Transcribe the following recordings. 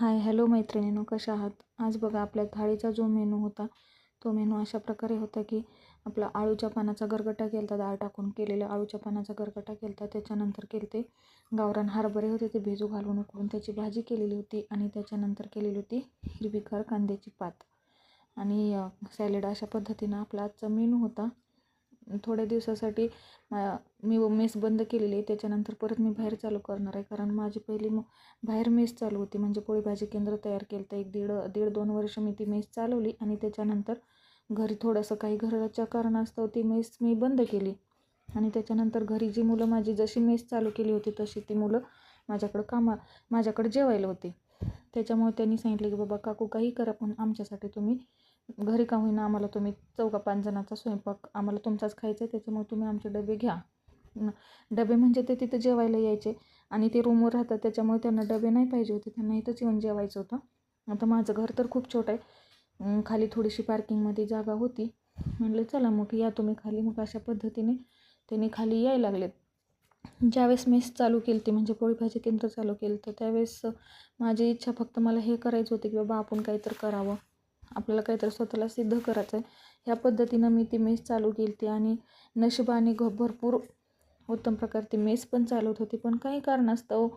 Hi hello मैत्रिणीनो कशा आहात? आज बघा आपल्या थाळीचा जो मेनू होता तो मेनू अशा प्रकारे होता की आपला आळूच्या पानाचा गरगटा केला दाळ डाळ टाकून केलेला आळूच्या पानाचा गरगटा केला होता त्याच्यानंतर केले ते गावरान हरभरे होते ते भिजू घालून उकळून त्याची भाजी केलेली होती आणि त्याच्यानंतर केलेली होती हिरवीगार कांद्याची पात. आणि सॅलेड अशा पद्धतीनं आपला आजचा मेनू होता. थोड्या दिवसासाठी मा- मी मेस बंद केलेली आहे. त्याच्यानंतर परत मी बाहेर चालू करणार आहे. कारण माझी पहिली मग बाहेर मेस चालू होती. म्हणजे पोळी भाजी केंद्र तयार केलं तर एक दीड दीड दोन वर्ष मी ती मेस चालवली आणि त्याच्यानंतर घरी थोडंसं काही घराच्या कारणास्तव ती मेस मी बंद केली. आणि त्याच्यानंतर घरी जी मुलं माझी जशी मेस चालू केली होती तशी ती मुलं माझ्याकडं कामा माझ्याकडं जेवायला होती. त्याच्यामुळे त्यांनी सांगितलं की बाबा काकू काही करा पण आमच्यासाठी तुम्ही घरी का होईना आम्हाला तुम्ही चौका पाच जणाचा स्वयंपाक आम्हाला तुमचाच खायचा आहे त्याच्यामुळे तुम्ही आमचे डबे घ्या. डबे म्हणजे ते तिथं जेवायला यायचे आणि ते रूमवर राहतात त्याच्यामुळे त्यांना डबे नाही पाहिजे होते त्यांना इथंच येऊन जेवायचं होतं. आता माझं घर तर खूप छोटं आहे. खाली थोडीशी पार्किंगमध्ये जागा होती. म्हणलं चला मग या तुम्ही खाली. मग अशा पद्धतीने त्यांनी खाली यायला लागलेत. ज्यावेळेस मेस चालू केली ती म्हणजे पोळी भाजी केंद्र चालू केलं तर त्यावेळेस माझी इच्छा फक्त मला हे करायचं होती की बाबा आपण काहीतरी करावं. आपल्याला काहीतरी स्वतःला सिद्ध करायचं आहे ह्या पद्धतीनं मी ती मेस चालू केली ती आणि नशिबाने घ भरपूर उत्तम प्रकारे ती मेस पण चालवत होती. पण काही कारणास्तव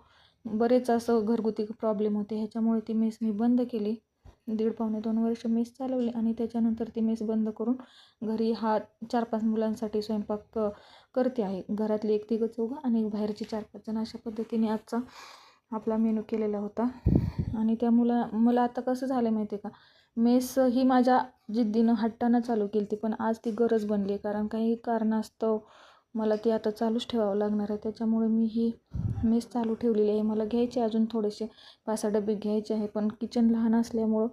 बरेच असं घरगुती प्रॉब्लेम होते. ह्याच्यामुळे ती मेस मी बंद केली. दीड पावणे दोन वर्ष मेस चालवली आणि त्याच्यानंतर ती मेस बंद करून घरी हा चार पाच मुलांसाठी स्वयंपाक क- करते आहे. घरातली एक तिघं चौघं आणि बाहेरची चार पाच जण अशा पद्धतीने आजचा आपला मेनू केलेला होता. आणि त्या मुला मला आता कसं झालं माहिती आहे का? मेस ही माझ्या जिद्दीनं हट्टानं चालू केली ती पण आज ती गरज बनली आहे कारण काही कारणास्तव मला ती आता चालूच ठेवावं लागणार आहे. त्याच्यामुळे मी ही मेस चालू ठेवलेली आहे. मला घ्यायचे अजून थोडेसे पाच सहा डबे घ्यायचे आहे पण किचन लहान असल्यामुळं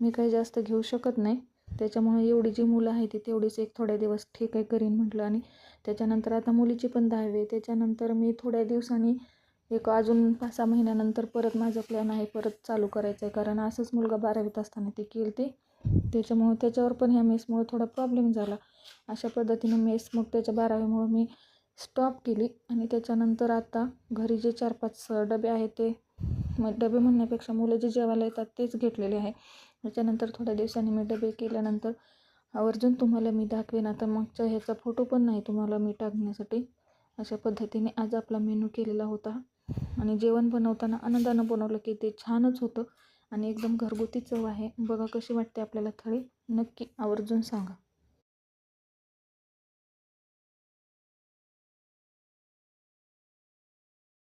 मी काही जास्त घेऊ शकत नाही. त्याच्यामुळे एवढी जी मुलं आहे ती तेवढीच एक थोड्या दिवस ठीक आहे करीन म्हटलं. आणि त्याच्यानंतर आता मुलीची पण दहावी आहे. त्याच्यानंतर मी थोड्या दिवसांनी एक अजून पाच सहा महिन्यानंतर परत माझा प्लॅन आहे परत चालू करायचं आहे कारण असंच मुलगा बारावीत असताना ते केली ते त्याच्यामुळं त्याच्यावर पण ह्या मेसमुळं थोडा प्रॉब्लेम झाला. अशा पद्धतीनं मेस मग त्याच्या बारावीमुळं मी स्टॉप केली. आणि त्याच्यानंतर आता घरी जे चार पाच डबे आहेत ते मग डबे म्हणण्यापेक्षा मुलं जे जेवायला येतात तेच घेतलेले आहे. त्याच्यानंतर थोड्या दिवसांनी मी डबे केल्यानंतर आवर्जून तुम्हाला मी दाखवेन. आता मागच्या ह्याचा फोटो पण नाही तुम्हाला मी टाकण्यासाठी. अशा पद्धतीने आज आपला मेनू केलेला होता. आणि जेवण बनवताना आनंदानं बनवलं की ते छानच होतं. आणि एकदम घरगुती चव आहे. बघा कशी वाटते आपल्याला थाळी नक्की आवर्जून सांगा.